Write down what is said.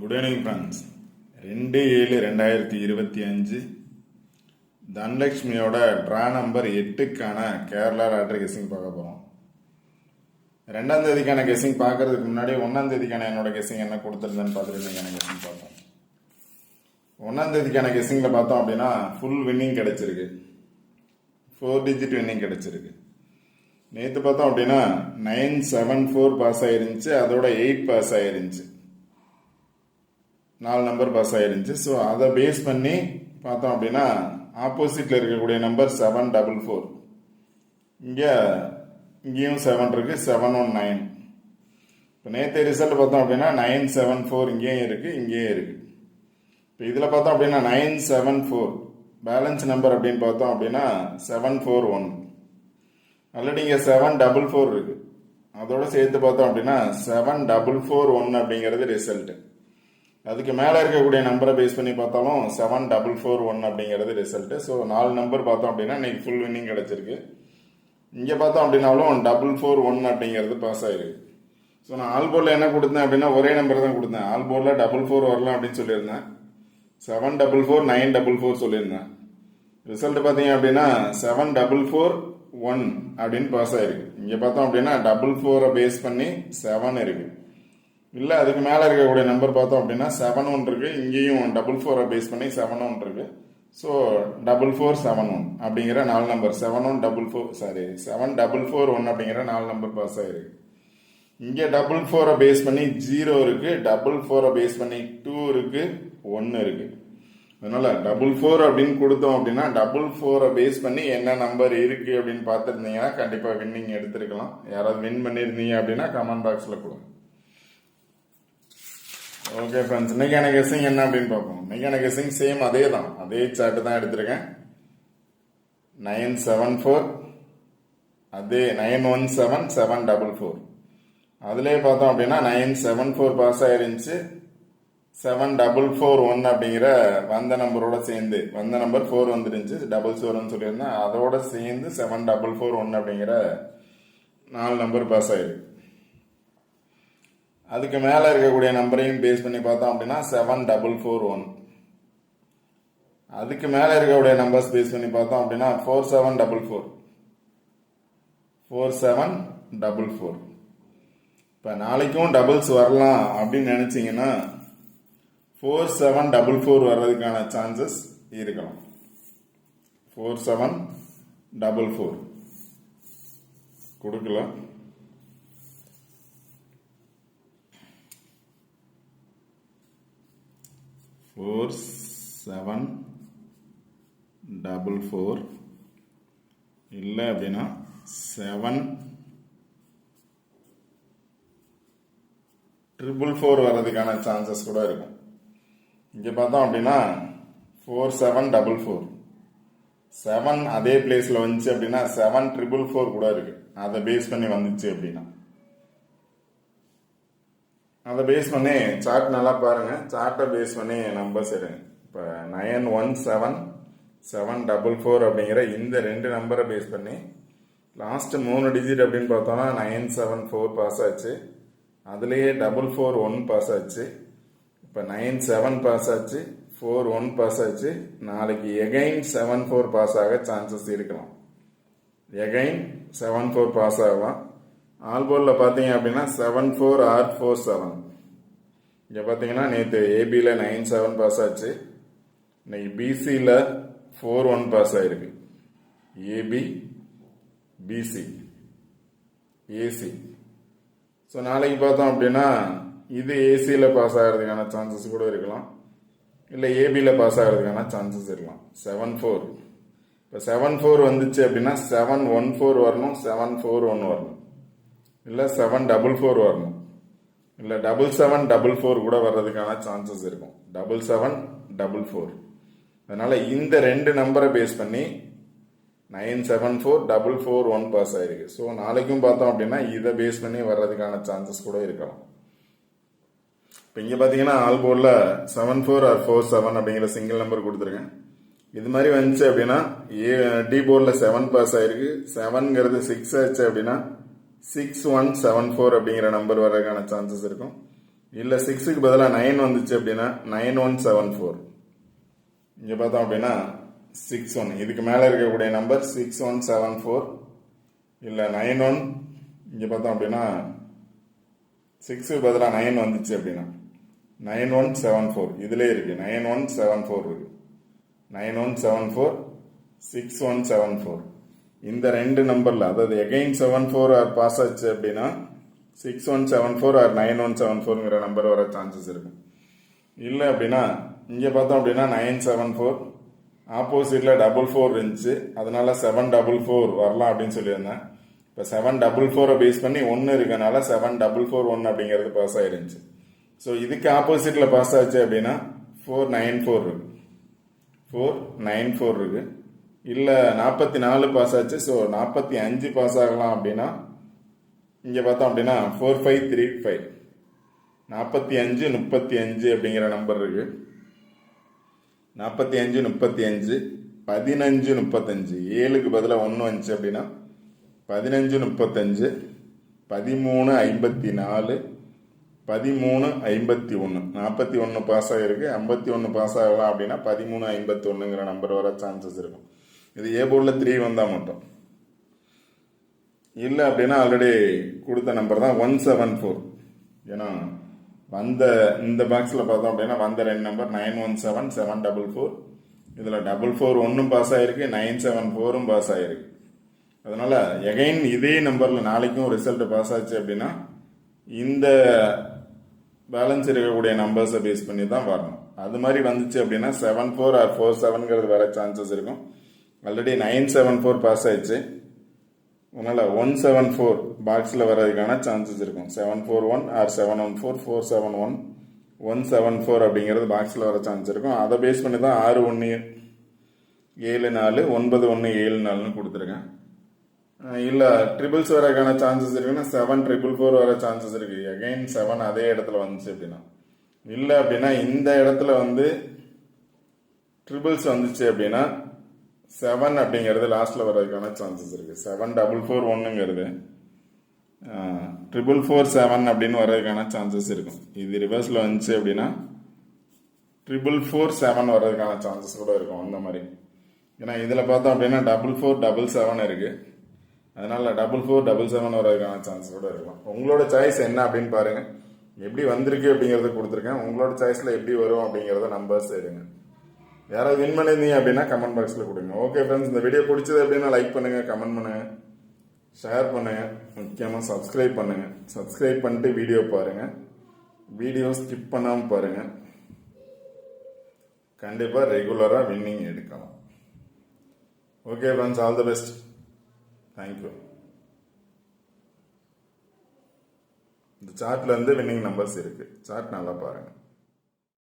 Good evening friends ரெண்டு ஏழு ரெண்டாயிரத்தி இருபத்தி அஞ்சு தனலட்சுமியோட ட்ரா நம்பர் எட்டுக்கான கேரளா லாட்ரி கெஸிங் பார்க்க போகிறோம் ரெண்டாம் தேதிக்கான கெஸிங் பார்க்கறதுக்கு முன்னாடி ஒன்றாம் தேதிக்கான என்னோட கெஸிங் என்ன கொடுத்துருந்தேன்னு பார்த்துட்டு இன்னைக்கான கெஸிங் பார்த்தோம் ஒன்றாம் தேதிக்கான கெஸிங்கில் பார்த்தோம் அப்படின்னா ஃபுல் வின்னிங் கிடச்சிருக்கு. ஃபோர் டிஜிட் வின்னிங் கிடச்சிருக்கு. நேற்று பார்த்தோம் அப்படின்னா நைன் செவன் ஃபோர் பாஸ் ஆயிருந்துச்சு அதோட எயிட் பாஸ் ஆயிருந்துச்சு. நாலு நம்பர் பாஸ் ஆயிருந்துச்சு. ஸோ அதை பேஸ் பண்ணி பார்த்தோம் அப்படின்னா ஆப்போசிட்டில் இருக்கக்கூடிய நம்பர் செவன் டபுள் ஃபோர் இங்கே இங்கேயும் செவன் இருக்குது செவன் ஒன் நைன் இப்போ நேற்று ரிசல்ட் பார்த்தோம் அப்படின்னா நைன் செவன் ஃபோர் இங்கேயும் இருக்குது இங்கேயும் இருக்குது இப்போ இதில் பார்த்தோம் அப்படின்னா nine seven four balance number அப்படின்னு பார்த்தோம் அப்படின்னா செவன் ஃபோர் ஒன் ஆல்ரெடி இங்கே செவன் டபுள் ஃபோர் இருக்குது அதோடு சேர்த்து பார்த்தோம் அப்படின்னா செவன் டபுள் ஃபோர் ஒன் அப்படிங்கிறது ரிசல்ட்டு அதுக்கு மேலே இருக்கக்கூடிய நம்பரை பேஸ் பண்ணி பார்த்தாலும் செவன் டபுள் ஃபோர் ஒன் அப்படிங்கிறது ரிசல்ட்டு ஸோ நாலு நம்பர் பார்த்தோம் அப்படின்னா இன்றைக்கி ஃபுல் வின்னிங் கிடச்சிருக்கு. இங்கே பார்த்தோம் அப்படின்னாலும் டபுள் ஃபோர் ஒன் அப்படிங்கிறது பாஸ் ஆயிருக்கு. ஸோ நான் ஆல் போர்டில் என்ன கொடுத்தேன் அப்படின்னா ஒரே நம்பர் தான் கொடுத்தேன். ஆல் போர்டில் டபுள் ஃபோர் வரலாம் அப்படின்னு சொல்லியிருந்தேன். Seven double four nine double four சொல்லியிருந்தேன். ரிசல்ட் பார்த்தீங்க அப்படின்னா செவன் டபுள் ஃபோர் ஒன் அப்படின்னு பாஸ் ஆயிருக்கு. இங்கே பார்த்தோம் அப்படின்னா டபுள் ஃபோரை பேஸ் பண்ணி செவன் இருக்குது இல்லை அதுக்கு மேலே இருக்கக்கூடிய நம்பர் பார்த்தோம் அப்படின்னா செவன் ஒன் இருக்குது இங்கேயும் டபுள் ஃபோரை பேஸ் பண்ணி செவன் ஒன் இருக்குது so double four seven one அப்படிங்கிற நாலு number seven one double four sorry seven double four one அப்படிங்கிற நாலு நம்பர் பாஸ் ஆகிருக்கு இங்கே டபுள் ஃபோரை பேஸ் பண்ணி ஜீரோ இருக்குது டபுள் ஃபோரை பேஸ் பண்ணி டூ இருக்கு. ஒன்று இருக்குது அதனால டபுள் ஃபோர் அப்படின்னு கொடுத்தோம் அப்படின்னா டபுள் ஃபோரை பேஸ் பண்ணி என்ன நம்பர் இருக்குது அப்படின்னு பார்த்துருந்தீங்கன்னா கண்டிப்பாக வின்னிங் எடுத்துருக்கலாம். யாராவது வின் பண்ணியிருந்தீங்க அப்படின்னா கமெண்ட் பாக்ஸில் கொடுங்க. ஓகே ஃப்ரெண்ட்ஸ் இன்னைக்கான கெஸிங் என்ன அப்படின்னு பார்ப்போம். இன்னைக்கான கெஸிங் சேம் அதே தான் அதே சார்ட் தான் எடுத்திருக்கேன். நைன் செவன் ஃபோர் அதே nine one seven seven double four அதிலே பார்த்தோம் அப்படின்னா நைன் செவன் ஃபோர் பாஸ் ஆயிருந்துச்சு. செவன் டபுள் ஃபோர் ஒன் அப்படிங்கிற வந்த நம்பரோட சேர்ந்து வந்த நம்பர் ஃபோர் வந்துருந்துச்சு. டபுள் ஃபோர்னு சொல்லியிருந்தேன். அதோட சேர்ந்து செவன் டபுள் ஃபோர் ஒன் அப்படிங்கிற நாலு நம்பர் பாஸ் ஆயிருக்கு. அதுக்கு மேலே இருக்கக்கூடிய நம்பரையும் பேஸ் பண்ணி பார்த்தோம் அப்படின்னா செவன் டபுள் ஃபோர் ஒன் அதுக்கு மேலே இருக்கக்கூடிய நம்பர்ஸ் பேஸ் பண்ணி பார்த்தோம் அப்படின்னா four seven double four four seven double four இப்போ நாளைக்கும் டபுள்ஸ் வரலாம் அப்படின்னு நினச்சிங்கன்னா ஃபோர் செவன் டபுள் ஃபோர் வர்றதுக்கான சான்சஸ் இருக்கலாம். ஃபோர் செவன் டபுள் ஃபோர் கொடுக்கலாம். ஃபோர் செவன் டபுள் ஃபோர் இல்லை அப்படின்னா செவன் ட்ரிபிள் ஃபோர் வர்றதுக்கான சான்சஸ் கூட இருக்கும். இங்கே பார்த்தோம் அப்படின்னா four seven double four seven அதே பிளேஸில் வந்துச்சு அப்படின்னா செவன் ட்ரிபிள் ஃபோர் கூட இருக்குது அதை பேஸ் பண்ணி வந்துச்சு அப்படின்னா. அதை பேஸ் பண்ணி சார்ட் நல்லா பாருங்க. சார்ட்டை பேஸ் பண்ணி நம்பர்ஸ் எடுங்க இப்போ nine one seven seven double four அப்படிங்கிற இந்த ரெண்டு நம்பரை பேஸ் பண்ணி லாஸ்ட்டு மூணு டிஜிட் அப்படின்னு பார்த்தோம்னா நைன் செவன் ஃபோர் பாஸ் ஆச்சு. அதுலேயே டபுள் ஃபோர் ஒன் பாஸ் ஆச்சு. இப்போ நைன் செவன் பாஸ் ஆச்சு ஃபோர் ஒன் பாஸ் ஆச்சு. நாளைக்கு எகைன் செவன் ஃபோர் பாஸ் ஆக சான்சஸ் இருக்கலாம். எகைன் செவன் ஃபோர் பாஸ் ஆகலாம். ஆல்போர்டில் பார்த்தீங்க அப்படின்னா seven four or four seven இங்கே பார்த்தீங்கன்னா நேற்று ஏபியில் நைன் செவன் பாஸ் ஆச்சு. இன்னைக்கு பிசியில் ஃபோர் ஒன் பாஸ் ஆயிருக்கு. ஏபி பிசி ஏசி ஸோ நாளைக்கு பார்த்தோம் அப்படின்னா இது ஏசியில் பாஸ் ஆகிறதுக்கான சான்சஸ் கூட இருக்கலாம். இல்லை ஏபியில் பாஸ் ஆகிறதுக்கான சான்சஸ் இருக்கலாம். செவன் ஃபோர் இப்போ செவன் ஃபோர் வந்துச்சு அப்படின்னா செவன் ஒன் ஃபோர் வரணும் செவன் ஃபோர் ஒன் வரணும். இல்லை செவன் டபுள் ஃபோர் வரணும். இல்லை டபுள் செவன் டபுள் ஃபோர் கூட வர்றதுக்கான சான்சஸ் இருக்கும். டபுள் செவன் டபுள் ஃபோர் அதனால் இந்த ரெண்டு நம்பரை பேஸ் பண்ணி nine seven four double four one pass ஆயிருக்கு. ஸோ நாளைக்கும் பார்த்தோம் அப்படின்னா இதை பேஸ் பண்ணி வர்றதுக்கான சான்சஸ் கூட இருக்கலாம். இப்போ இங்கே பார்த்தீங்கன்னா ஆல் போர்டில் seven four or four seven அப்படிங்கிற சிங்கிள் நம்பர் கொடுத்துருக்கேன். இது மாதிரி வந்துச்சு அப்படின்னா ஏ டி போர்டில் செவன் பாஸ் ஆயிருக்கு. செவன்ங்கிறது சிக்ஸ் ஆச்சு அப்படின்னா சிக்ஸ் ஒன் செவன் ஃபோர் அப்படிங்கிற நம்பர் வர்றதுக்கான சான்சஸ் இருக்கும். இல்லை சிக்ஸுக்கு பதிலாக நைன் வந்துச்சு அப்படின்னா நைன் ஒன் செவன் ஃபோர் இங்கே பார்த்தோம் அப்படின்னா சிக்ஸ் ஒன் இதுக்கு மேலே இருக்கக்கூடிய number six one seven four இல்லை நைன் ஒன் இங்கே பார்த்தோம் அப்படின்னா சிக்ஸுக்கு பதிலாக நைன் வந்துச்சு அப்படின்னா நைன் ஒன் செவன் ஃபோர் இதிலே இருக்குது நைன் ஒன் செவன் ஃபோர் இருக்குது nine one seven four six one seven four இந்த ரெண்டு நம்பரில் அதாவது again seven four or pass ஆச்சு அப்படின்னா six one seven four or nine one seven ஃபோருங்கிற number வர சான்சஸ் இருக்கும். இல்லை அப்படின்னா இங்கே பார்த்தோம் அப்படின்னா நைன் செவன் ஃபோர் ஆப்போசிட்டில் டபுள் ஃபோர் இருந்துச்சு. அதனால செவன் டபுள் ஃபோர் வரலாம் அப்படின்னு சொல்லியிருந்தேன். இப்போ செவன் டபுள் ஃபோரை பேஸ் பண்ணி ஒன்று இருக்கனால செவன் டபுள் ஃபோர் ஒன் அப்படிங்கிறது பாஸ் ஆயிருந்துச்சு. ஸோ இதுக்கு ஆப்போசிட்டில் பாஸ் ஆச்சு அப்படின்னா ஃபோர் நைன் ஃபோர் இருக்கு. ஃபோர் நைன் ஃபோர் இருக்குது இல்லை நாற்பத்தி நாலு பாஸ் ஆச்சு ஸோ நாற்பத்தி அஞ்சு பாஸ் ஆகலாம் அப்படின்னா இங்கே பார்த்தோம் அப்படின்னா ஃபோர் ஃபைவ் த்ரீ ஃபைவ் நாற்பத்தி அஞ்சு முப்பத்தி அஞ்சு அப்படிங்கிற நம்பர் இருக்கு. நாற்பத்தி அஞ்சு முப்பத்தி அஞ்சு பதினஞ்சு முப்பத்தஞ்சு. ஏழுக்கு பதிலாக ஒன்று வந்துச்சு அப்படின்னா பதினஞ்சு முப்பத்தஞ்சு பதிமூணு ஐம்பத்தி நாலு பதிமூணு ஐம்பத்தி ஒன்று நாற்பத்தி ஒன்று பாஸ் ஆகிருக்கு ஐம்பத்தி ஒன்று பாஸ் ஆகலாம் அப்படின்னா பதிமூணு ஐம்பத்தி ஒன்றுங்கிற நம்பர் வர சான்சஸ் இருக்கும். இது ஏ போர்டில் த்ரீ வந்தால் மட்டும். இல்லை அப்படின்னா ஆல்ரெடி கொடுத்த நம்பர் தான் ஒன் செவன் ஃபோர் ஏன்னா வந்த இந்த பாக்ஸில் பார்த்தோம் அப்படின்னா வந்த ரெண்டு number nine one seven seven double four இதில் டபுள் ஃபோர் ஒன்றும் பாஸ் ஆகிருக்கு நைன் செவன் ஃபோரும் பாஸ் ஆகிருக்கு அதனால் எகைன் இதே நம்பரில் நாளைக்கும் ரிசல்ட் பாஸ் ஆச்சு அப்படின்னா இந்த பேலன்ஸ் இருக்கக்கூடிய நம்பர்ஸை பேஸ் பண்ணி தான் வரணும். அது மாதிரி வந்துச்சு அப்படின்னா செவன் ஃபோர் ஆர் ஃபோர் செவன்கிறது வர சான்சஸ் இருக்கும். Already nine seven four pass ஆயிடுச்சு. அதனால் ஒன் செவன் ஃபோர் பாக்ஸில் வர்றதுக்கான சான்சஸ் இருக்கும். Seven four one or seven one four four seven one one seven four அப்படிங்கிறது பாக்ஸில் வர சான்ஸ் இருக்கும். அதை பேஸ் பண்ணி தான் ஆறு ஒன்று ஏழு நாலு ஒன்பது ஒன்று ஏழு நாலுன்னு கொடுத்துருக்கேன். இல்லை ட்ரிபிள்ஸ் வரக்கான சான்சஸ் இருக்குன்னா செவன் ட்ரிபிள் ஃபோர் வர சான்சஸ் இருக்குது அகைன் செவன் அதே இடத்துல வந்துச்சு அப்படின்னா. இல்லை அப்படின்னா இந்த இடத்துல வந்து ட்ரிபிள்ஸ் வந்துச்சு அப்படின்னா செவன் அப்படிங்கிறது லாஸ்ட்டில் வர்றதுக்கான சான்சஸ் இருக்குது செவன் டபுள் ஃபோர் ஒன்றுங்கிறது ட்ரிபிள் ஃபோர் செவன் அப்படின்னு வர்றதுக்கான சான்சஸ் இருக்கும். இது ரிவர்ஸில் வந்துச்சு அப்படின்னா ட்ரிபிள் ஃபோர் செவன் வர்றதுக்கான சான்சஸ் கூட இருக்கும் அந்த மாதிரி. ஏன்னா இதில் பார்த்தோம் அப்படின்னா டபுள் ஃபோர் டபுள் செவன் இருக்குது அதனால் டபுள் ஃபோர் டபுள் செவன் வர்றதுக்கான சான்ஸ் கூட இருக்கும் உங்களோட சாய்ஸ் என்ன அப்படின்னு பாருங்கள் எப்படி வந்திருக்கு அப்படிங்கிறத கொடுத்துருக்கேன். உங்களோட சாய்ஸில் எப்படி வரும் அப்படிங்கிறத நம்பர்ஸ் எடுங்க. யாராவது வின் பண்ணியிருந்தீங்க அப்படின்னா கமெண்ட் பாக்ஸில் கொடுங்க. ஓகே ஃப்ரெண்ட்ஸ் இந்த வீடியோ பிடிச்சது அப்படின்னா லைக் பண்ணுங்கள் கமெண்ட் பண்ணுங்கள் ஷேர் பண்ணுங்கள் முக்கியமாக சப்ஸ்கிரைப் பண்ணுங்கள் சப்ஸ்கிரைப் பண்ணிட்டு வீடியோ பாருங்கள் வீடியோ ஸ்கிப் பண்ணாமல் பாருங்கள் கண்டிப்பாக ரெகுலராக வின்னிங் எடுக்கலாம். Okay friends all the best thank you இந்த சார்ட்லேருந்து வின்னிங் நம்பர்ஸ் இருக்குது சார்ட் நல்லா பாருங்கள்